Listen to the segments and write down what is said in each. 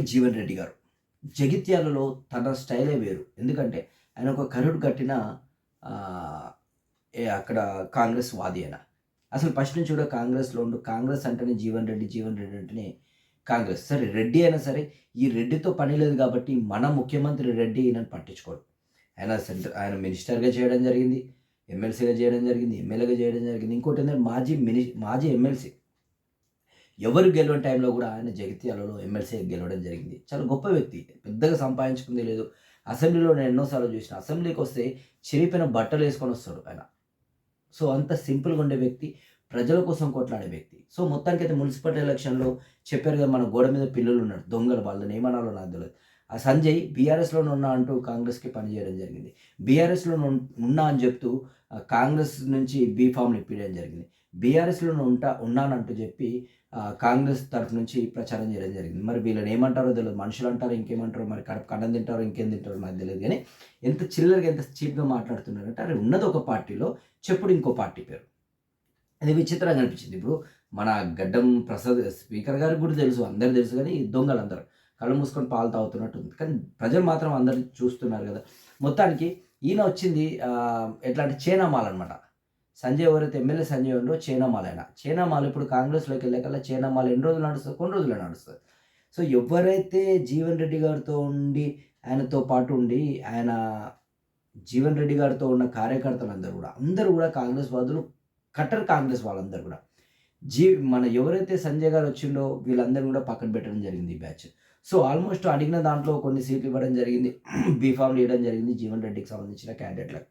జీవన్ రెడ్డి గారు. జగిత్యాలలో తన స్టైలే వేరు. ఎందుకంటే ఆయన ఒక కరుడు కట్టిన ఏ అక్కడ కాంగ్రెస్ వాది అయినా అసలు ఫస్ట్ నుంచి కూడా కాంగ్రెస్లో ఉండు కాంగ్రెస్ అంటేనే జీవన్ రెడ్డి జీవన్ రెడ్డి అంటేనే కాంగ్రెస్. సరే రెడ్డి అయినా సరే ఈ రెడ్డితో పని లేదు కాబట్టి మన ముఖ్యమంత్రి రెడ్డి ఈయనను పట్టించుకోడు. ఆయన సెంటర్ ఆయన మినిస్టర్గా చేయడం జరిగింది ఎమ్మెల్సీగా చేయడం జరిగింది ఎమ్మెల్యేగా చేయడం జరిగింది. ఇంకోటి ఏంటంటే మాజీ మిని మాజీ ఎమ్మెల్సీ ఎవరు గెలవని టైంలో కూడా ఆయన జగిత్యాలలో ఎమ్మెల్సీ గెలవడం జరిగింది. చాలా గొప్ప వ్యక్తి. పెద్దగా సంపాదించుకుంది లేదు. అసెంబ్లీలో నేను ఎన్నోసార్లు చూసిన అసెంబ్లీకి వస్తే చిరిగిపోయిన బట్టలు వేసుకొని వస్తాడు ఆయన. సో అంత సింపుల్గా ఉండే వ్యక్తి ప్రజల కోసం కొట్లాడే వ్యక్తి. సో మొత్తానికి అయితే మున్సిపల్ ఎలక్షన్లో చెప్పారు కదా మన గోడ మీద పిల్లలు ఉన్నారు దొంగలు వాళ్ళని ఏమనాలో నాకు తెలియదు. ఆ సంజయ్ బీఆర్ఎస్లో ఉన్నా అంటూ కాంగ్రెస్కి పనిచేయడం జరిగింది. బీఆర్ఎస్లో ఉన్నా అని చెప్తూ కాంగ్రెస్ నుంచి బీఫామ్ని ఇప్పించడం జరిగింది. బీఆర్ఎస్లో ఉంటా ఉన్నానంటూ చెప్పి కాంగ్రెస్ తరఫు నుంచి ప్రచారం చేయడం జరిగింది. మరి వీళ్ళని ఏమంటారో తెలియదు మనుషులు అంటారో ఇంకేమంటారో మరి కడప కన్నం తింటారో ఇంకేం తింటారో నాకు తెలియదు కానీ ఎంత చిల్లరగా ఎంత చీప్గా మాట్లాడుతున్నారంటే అరే ఉన్నది ఒక పార్టీలో చెప్పుడు ఇంకో పార్టీ పేరు. అది విచిత్రంగా అనిపించింది. ఇప్పుడు మన గడ్డం ప్రసాద్ స్పీకర్ గారికి కూడా తెలుసు అందరు తెలుసు కానీ ఈ దొంగలు అందరూ కళ్ళు మూసుకొని పాలు తాగుతున్నట్టు ఉంది. కానీ ప్రజలు మాత్రం అందరు చూస్తున్నారు కదా. మొత్తానికి ఈయన వచ్చింది ఎట్లా అంటే చేనామాల్ అనమాట సంజయ్ ఎవరైతే ఎమ్మెల్యే సంజయ్ ఉండో చైనామాల ఆయన. చైనామాల ఇప్పుడు కాంగ్రెస్లోకి వెళ్ళకల్లా చేనామాల్ ఎన్ని రోజులు నడుస్తుంది? కొన్ని రోజులు నడుస్తుంది. సో ఎవరైతే జీవన్ రెడ్డి గారితో ఉండి ఆయనతో పాటు ఉండి ఆయన జీవన్ రెడ్డి గారితో ఉన్న కార్యకర్తలు అందరూ కూడా అందరూ కూడా కాంగ్రెస్ వాదులు కట్టర్ కాంగ్రెస్ వాళ్ళందరూ కూడా. జీ మన ఎవరైతే సంజయ్ గారు వచ్చిండో వీళ్ళందరూ కూడా పక్కన పెట్టడం జరిగింది ఈ బ్యాచ్. సో ఆల్మోస్ట్ అడిగిన దాంట్లో కొన్ని సీట్లు ఇవ్వడం జరిగింది బీఫామ్ ఇవ్వడం జరిగింది జీవన్ రెడ్డికి సంబంధించిన క్యాండిడేట్లకు.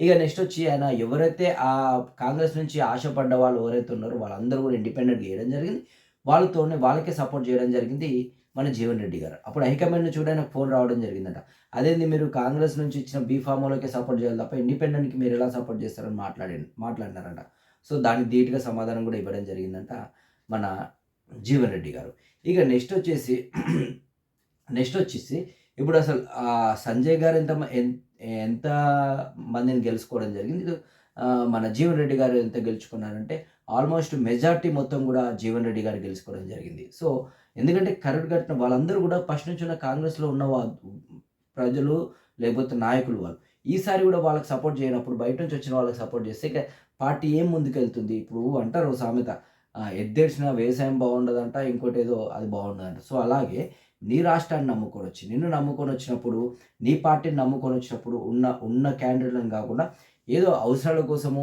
ఇక నెక్స్ట్ వచ్చి ఆయన ఎవరైతే ఆ కాంగ్రెస్ నుంచి ఆశపడ్డ వాళ్ళు ఎవరైతే ఉన్నారో వాళ్ళందరూ కూడా ఇండిపెండెంట్గా చేయడం జరిగింది. వాళ్ళతోనే వాళ్ళకే సపోర్ట్ చేయడం జరిగింది మన జీవన్ రెడ్డి గారు. అప్పుడు హైకమాండ్ నుంచి ఆయనకు ఫోన్ రావడం జరిగిందట. అదేంది మీరు కాంగ్రెస్ నుంచి ఇచ్చిన బీఫామ్లోకే సపోర్ట్ చేయాలి తప్ప ఇండిపెండెంట్కి మీరు ఎలా సపోర్ట్ చేస్తారని మాట్లాడి మాట్లాడినారంట. సో దానికి ధీటుగా సమాధానం కూడా ఇవ్వడం జరిగిందంట మన జీవన్ రెడ్డి గారు. ఇక నెక్స్ట్ వచ్చేసి నెక్స్ట్ వచ్చేసి ఇప్పుడు అసలు సంజయ్ గారు ఎంత మ- ఎన్- ఎంత మందిని గెలుచుకోవడం జరిగింది. మన జీవన్ రెడ్డి గారు ఎంత గెలుచుకున్నారంటే ఆల్మోస్ట్ మెజార్టీ మొత్తం కూడా జీవన్ రెడ్డి గారు గెలుచుకోవడం జరిగింది. సో ఎందుకంటే కరెక్ట్ కట్టిన వాళ్ళందరూ కూడా ఫస్ట్ నుంచి ఉన్న కాంగ్రెస్లో ఉన్న ప్రజలు లేకపోతే నాయకులు వాళ్ళు ఈసారి కూడా వాళ్ళకి సపోర్ట్ చేయనప్పుడు బయట నుంచి వచ్చిన వాళ్ళకి సపోర్ట్ చేస్తే ఇక పార్టీ ఏం ముందుకెళ్తుంది? ఇప్పుడు అంటారు సామెత ఎద్దేడ్చిన వ్యవసాయం బాగుండదంట ఇంకోటి ఏదో అది బాగుండదంట. సో అలాగే నీ రాష్ట్రాన్ని నమ్ముకొని వచ్చి నిన్ను నమ్ముకొని వచ్చినప్పుడు నీ పార్టీని నమ్ముకొని వచ్చినప్పుడు ఉన్న ఉన్న క్యాండిడేట్లను కాకుండా ఏదో అవసరాల కోసమో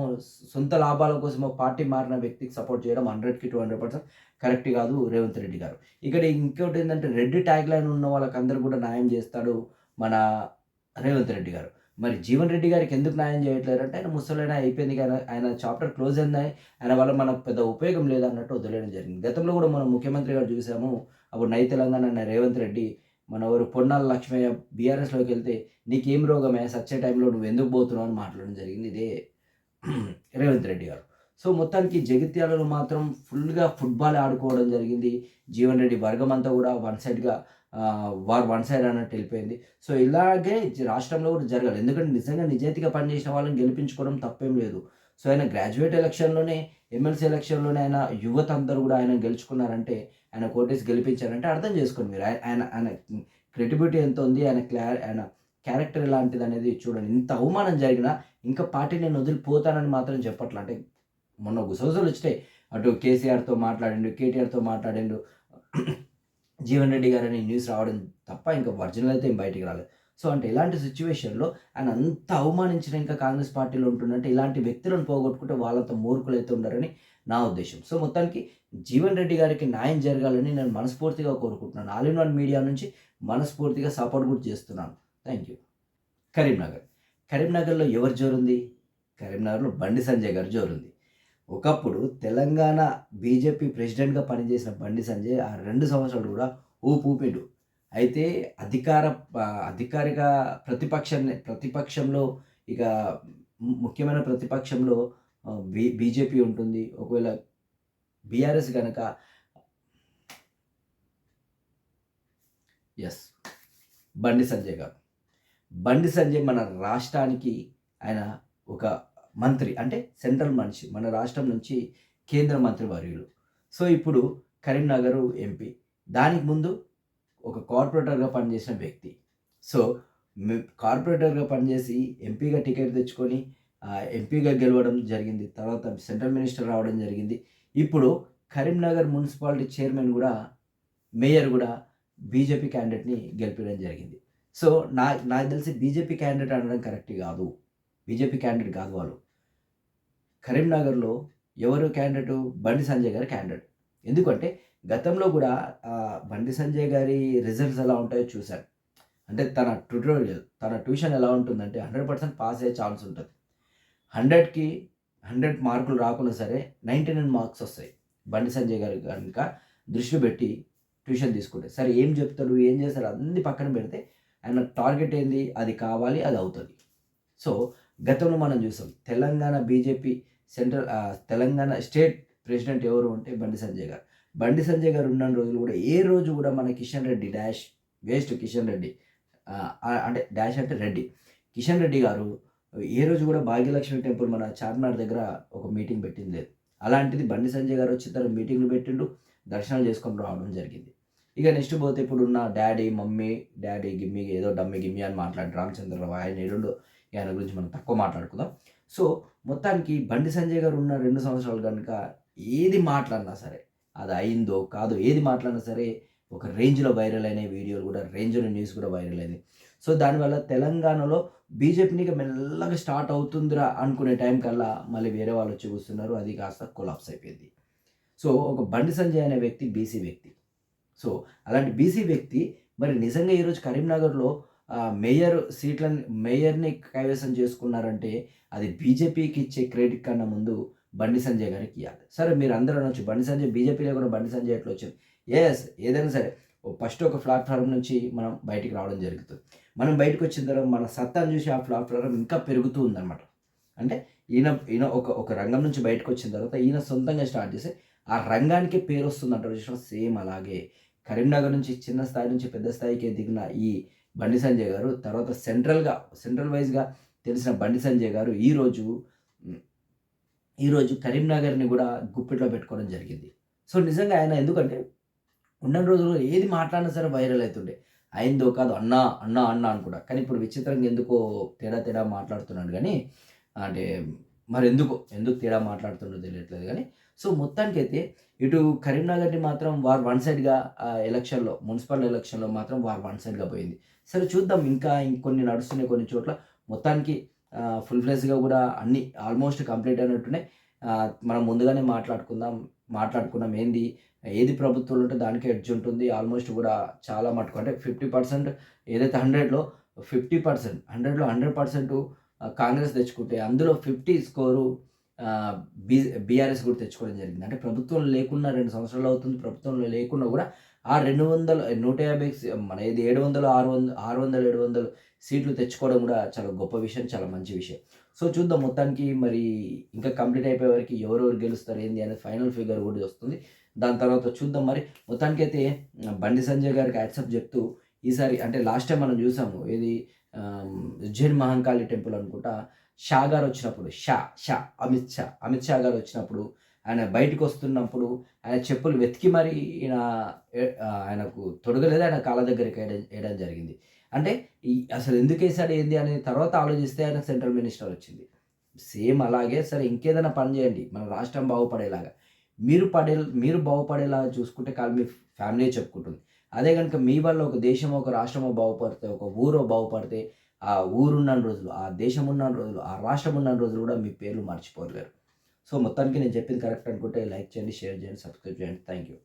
సొంత లాభాల కోసమో పార్టీ మారిన వ్యక్తికి సపోర్ట్ చేయడం హండ్రెడ్కి టూ హండ్రెడ్ పర్సెంట్ కరెక్ట్ కాదు రేవంత్ రెడ్డి గారు. ఇక్కడ ఇంకోటి ఏంటంటే రెడ్డి ట్యాగ్ లైన్ ఉన్న వాళ్ళకి అందరూ కూడా న్యాయం చేస్తాడు మన రేవంత్ రెడ్డి గారు. మరి జీవన్ రెడ్డి గారికి ఎందుకు న్యాయం చేయట్లేరు అంటే ఆయన ముసలైన అయిపోయింది కానీ ఆయన చాప్టర్ క్లోజ్ అయింది ఆయన వల్ల మనకు పెద్ద ఉపయోగం లేదన్నట్టు వదిలేయడం జరిగింది. గతంలో కూడా మనం ముఖ్యమంత్రి గారు చూసాము అప్పుడు నై తెలంగాణ అన్న రేవంత్ రెడ్డి మన ఊరు పొన్నాల లక్ష్మయ్య బీఆర్ఎస్లోకి వెళ్తే నీకేం రోగమే సచ్చే టైంలో నువ్వు ఎందుకు పోతున్నావు అని మాట్లాడడం జరిగింది ఇదే రేవంత్ రెడ్డి గారు. సో మొత్తానికి జగిత్యాలలో మాత్రం ఫుల్గా ఫుట్బాల్ ఆడుకోవడం జరిగింది. జీవన్ రెడ్డి వర్గం అంతా కూడా వన్ సైడ్గా వారు వన్ సైడ్ అన్నట్టు వెళ్ళిపోయింది. సో ఇలాగే రాష్ట్రంలో కూడా జరగాలి. ఎందుకంటే నిజంగా నిజాయితీగా పనిచేసిన వాళ్ళని గెలిపించుకోవడం తప్పేం లేదు. సో ఆయన గ్రాడ్యుయేట్ ఎలక్షన్లోనే ఎమ్మెల్సీ ఎలక్షన్లోనే ఆయన యువత అందరూ కూడా ఆయన గెలుచుకున్నారంటే ఆయన కోటేసి గెలిపించారంటే అర్థం చేసుకోండి మీరు. ఆయన ఆయన ఆయన క్రెడిబిలిటీ ఎంత ఉంది ఆయన క్లా ఆయన క్యారెక్టర్ ఎలాంటిది అనేది చూడండి. ఇంత అవమానం జరిగినా ఇంకా పార్టీ నేను వదిలిపోతానని మాత్రం చెప్పట్లా. అంటే మొన్న గుసగుసలు వచ్చినాయి. అటు కేసీఆర్తో మాట్లాడిండు కేటీఆర్తో మాట్లాడిండు. జీవన్ రెడ్డి గారని న్యూస్ రావడం తప్ప ఇంకా ఒరిజినల్ అయితే బయటికి రాలేదు. సో అంటే ఇలాంటి సిచ్యువేషన్లో ఆయన అంత అవమానించిన ఇంకా కాంగ్రెస్ పార్టీలో ఉంటుందంటే ఇలాంటి వ్యక్తులను పోగొట్టుకుంటే వాళ్ళంత మూర్ఖులు అయితే ఉండారని నా ఉద్దేశం. సో మొత్తానికి జీవన్ రెడ్డి గారికి న్యాయం జరగాలని నేను మనస్ఫూర్తిగా కోరుకుంటున్నాను. ఆల్ ఇన్ వన్ మీడియా నుంచి మనస్ఫూర్తిగా సపోర్ట్ కూడా చేస్తున్నాను. Thank you. కరీంనగర్. కరీంనగర్లో ఎవరు జోరుంది? కరీంనగర్లో బండి సంజయ్ గారు జోరుంది. ఒకప్పుడు తెలంగాణ బీజేపీ ప్రెసిడెంట్గా పనిచేసిన బండి సంజయ్ ఆ రెండు సంవత్సరాలు కూడా ఊపిండు. అయితే అధికార అధికారిక ప్రతిపక్షాన్ని ప్రతిపక్షంలో ఇక ము- ముఖ్యమైన ప్రతిపక్షంలో బీ బీజేపీ ఉంటుంది. ఒకవేళ బీఆర్ఎస్ కనుక ఎస్ బండి సంజయ్ గారు. బండి సంజయ్ మన రాష్ట్రానికి ఆయన ఒక మంత్రి అంటే సెంట్రల్ మనిషి మన రాష్ట్రం నుంచి కేంద్ర మంత్రి వర్యులు. సో ఇప్పుడు కరీంనగర్ ఎంపీ. దానికి ముందు ఒక కార్పొరేటర్గా పనిచేసిన వ్యక్తి. సో మే- కార్పొరేటర్గా పనిచేసి ఎంపీగా టికెట్ తెచ్చుకొని ఎంపీగా గెలవడం జరిగింది. తర్వాత సెంట్రల్ మినిస్టర్ రావడం జరిగింది. ఇప్పుడు కరీంనగర్ మున్సిపాలిటీ చైర్మన్ కూడా మేయర్ కూడా బీజేపీ క్యాండిడేట్ని గెలిపించడం జరిగింది. సో నా నాకు తెలిసి బీజేపీ క్యాండిడేట్ అనడం కరెక్ట్ కాదు. బీజేపీ క్యాండిడేట్ కాదు వాళ్ళు. కరీంనగర్లో ఎవరు క్యాండిడేట్? బండి సంజయ్ గారి క్యాండిడేట్. ఎందుకంటే గతంలో కూడా బండి సంజయ్ గారి రిజల్ట్స్ ఎలా ఉంటాయో చూశాను. అంటే తన ట్యూటోరియల్ తన ట్యూషన్ ఎలా ఉంటుందంటే హండ్రెడ్ పర్సెంట్ పాస్ అయ్యే ఛాన్స్ ఉంటుంది. హండ్రెడ్కి హండ్రెడ్ మార్కులు రాకుండా సరే నైంటీ నైన్ మార్క్స్ వస్తాయి. బండి సంజయ్ గారు కనుక దృష్టి పెట్టి ట్యూషన్ తీసుకుంటే. సరే ఏం చెప్తాడు? ఏం చేస్తాడు? అన్ని పక్కన పెడితే ఆయన టార్గెట్ ఏంది? అది కావాలి అది అవుతుంది. సో గతంలో మనం చూసాం Telangana BJP central Telangana state president ఎవరు అంటే బండి సంజయ్ గారు. బండి సంజయ్ గారు ఉన్న రోజులు కూడా ఏ రోజు కూడా మన కిషన్ రెడ్డి డాష్ వేస్ట్ కిషన్ రెడ్డి అంటే డాష్ అంటే రెడ్డి. కిషన్ రెడ్డి గారు ఏ రోజు కూడా భాగ్యలక్ష్మి టెంపుల్ మన చార్మినార్ దగ్గర ఒక మీటింగ్ పెట్టింది. లేదు అలాంటిది బండి సంజయ్ గారు వచ్చి తన మీటింగ్లు పెట్టిండు దర్శనాలు చేసుకొని రావడం జరిగింది. ఇక నెక్స్ట్ పోతే ఇప్పుడు ఉన్న డాడీ మమ్మీ డాడీ గిమ్మి ఏదో డమ్మి గిమ్మి అని మాట్లాడి రామచంద్రరావు ఆయన ఏడు ఆయన గురించి మనం తక్కువ మాట్లాడుకుందాం. సో మొత్తానికి బండి సంజయ్ గారు ఉన్న రెండు సంవత్సరాలు కనుక ఏది మాట్లాడినా సరే అది అయిందో కాదో ఏది మాట్లాడినా సరే ఒక రేంజ్లో వైరల్ అయిన వీడియోలు కూడా రేంజ్లో న్యూస్ కూడా వైరల్ అయింది. సో దానివల్ల తెలంగాణలో బీజేపీని మెల్లగా స్టార్ట్ అవుతుందిరా అనుకునే టైం కల్లా మళ్ళీ వేరే వాళ్ళు వచ్చి కూస్తున్నారు. అది కాస్త కొలాప్స్ అయిపోయింది. సో ఒక బండి సంజయ్ అనే వ్యక్తి బీసీ వ్యక్తి. సో అలాంటి బీసీ వ్యక్తి మరి నిజంగా ఈరోజు కరీంనగర్లో మేయర్ సీట్లని మేయర్ని కైవసం చేసుకున్నారంటే అది బీజేపీకి ఇచ్చే క్రెడిట్ కన్నా ముందు బండి సంజయ్ గారికి ఇవ్వాలి సరే మీరు అందరూ అనొచ్చు బండి సంజయ్ బీజేపీలో కూడా బండి సంజయ్ ఎట్లా వచ్చింది. ఎస్ ఏదైనా సరే ఫస్ట్ ఒక ప్లాట్ఫామ్ నుంచి మనం బయటికి రావడం జరుగుతుంది. మనం బయటకు వచ్చిన తర్వాత మన సత్తాను చూసి ఆ ప్లాట్ఫామ్ ఇంకా పెరుగుతూ ఉందన్నమాట. అంటే ఈయన ఈయన ఒక ఒక రంగం నుంచి బయటకు వచ్చిన తర్వాత ఈయన సొంతంగా స్టార్ట్ చేసి ఆ రంగానికి పేరు వస్తుంది అంటారు చూసిన సేమ్ అలాగే. కరీంనగర్ నుంచి చిన్న స్థాయి నుంచి పెద్ద స్థాయికి దిగిన ఈ బండి సంజయ్ గారు తర్వాత సెంట్రల్గా సెంట్రల్ వైజ్గా తెలిసిన బండి సంజయ్ గారు ఈరోజు ఈరోజు కరీంనగర్ని కూడా గుప్పిట్లో పెట్టుకోవడం జరిగింది. సో నిజంగా ఆయన ఎందుకంటే ఉన్న రోజుల్లో ఏది మాట్లాడినా సరే వైరల్ అవుతుండే. అయిందో కాదు అన్నా అన్నా అన్నా అనుకుంటా కానీ ఇప్పుడు విచిత్రంగా ఎందుకో తేడా తేడా మాట్లాడుతున్నాడు కానీ అంటే మరి ఎందుకు ఎందుకు తేడా మాట్లాడుతుండో తెలియట్లేదు కానీ సో మొత్తానికి అయితే ఇటు కరీంనగర్ని మాత్రం వారు వన్ సైడ్గా ఎలక్షన్లో మున్సిపల్ ఎలక్షన్లో మాత్రం వారు వన్ సైడ్గా పోయింది. సరే చూద్దాం ఇంకా ఇంకొన్ని నడుస్తున్నాయి కొన్ని చోట్ల. మొత్తానికి ఫుల్ ఫ్లెస్గా కూడా అన్ని ఆల్మోస్ట్ కంప్లీట్ అయినట్టున్నాయి. మనం ముందుగానే మాట్లాడుకుందాం మాట్లాడుకున్నాం ఏంది ఏది ప్రభుత్వంలో ఉంటే దానికి ఎడ్జ్ ఉంటుంది. ఆల్మోస్ట్ కూడా చాలా మటుకు అంటే ఫిఫ్టీ పర్సెంట్ ఏదైతే హండ్రెడ్లో ఫిఫ్టీ పర్సెంట్ హండ్రెడ్లో హండ్రెడ్ పర్సెంట్ కాంగ్రెస్ తెచ్చుకుంటే అందులో ఫిఫ్టీ స్కోరు బీ బీఆర్ఎస్ కూడా తెచ్చుకోవడం జరిగింది. అంటే ప్రభుత్వం లేకున్నా రెండు సంవత్సరాలు అవుతుంది ప్రభుత్వంలో లేకున్నా కూడా ఆ రెండు వందల నూట యాభై మన ఇది ఏడు వందలు ఆరు వందలు ఆరు వందలు ఏడు వందలు సీట్లు తెచ్చుకోవడం కూడా చాలా గొప్ప విషయం చాలా మంచి విషయం. సో చూద్దాం మొత్తానికి మరి ఇంకా కంప్లీట్ అయిపోయే వరకు ఎవరెవరు గెలుస్తారు ఏంది అనేది ఫైనల్ ఫిగర్ కూడా వస్తుంది. దాని తర్వాత చూద్దాం మరి. మొత్తానికైతే అయితే బండి సంజయ్ గారికి యాక్సెప్ట్ చెప్తూ ఈసారి అంటే లాస్ట్ టైం మనం చూసాము ఏది ఆమ్, ఉజ్జయిన్ మహంకాళి టెంపుల్ అనుకుంటా షా గారు వచ్చినప్పుడు షా షా అమిత్ షా అమిత్ షా గారు వచ్చినప్పుడు ఆయన బయటకు వస్తున్నప్పుడు ఆయన చెప్పులు వెతికి మరి ఈయన ఆయనకు తొడగలేదు ఆయన కాళ్ళ దగ్గరికి వేయడం వేయడం జరిగింది. అంటే ఈ అసలు ఎందుకు వేసాడు ఏంది అనేది తర్వాత ఆలోచిస్తే ఆయన సెంట్రల్ మినిస్టర్ వచ్చింది. సేమ్ అలాగే సరే ఇంకేదైనా పని చేయండి మన రాష్ట్రం బాగుపడేలాగా. మీరు పడే మీరు బాగుపడేలాగా చూసుకుంటే కాదు మీ ఫ్యామిలీ చెప్పుకుంటుంది. అదే కనుక మీ వల్ల ఒక దేశమో ఒక రాష్ట్రమో బాగుపడితే ఒక ఊరో బాగుపడితే ఆ ఊరున్న రోజులు ఆ దేశం ఉన్న రోజులు ఆ రాష్ట్రం ఉన్న రోజులు కూడా మీ పేర్లు మర్చిపోలేరు. సో మొత్తానికి నేను చెప్పింది కరెక్ట్ అనుకుంటే లైక్ చేయండి షేర్ చేయండి సబ్స్క్రైబ్ చేయండి. Thank you.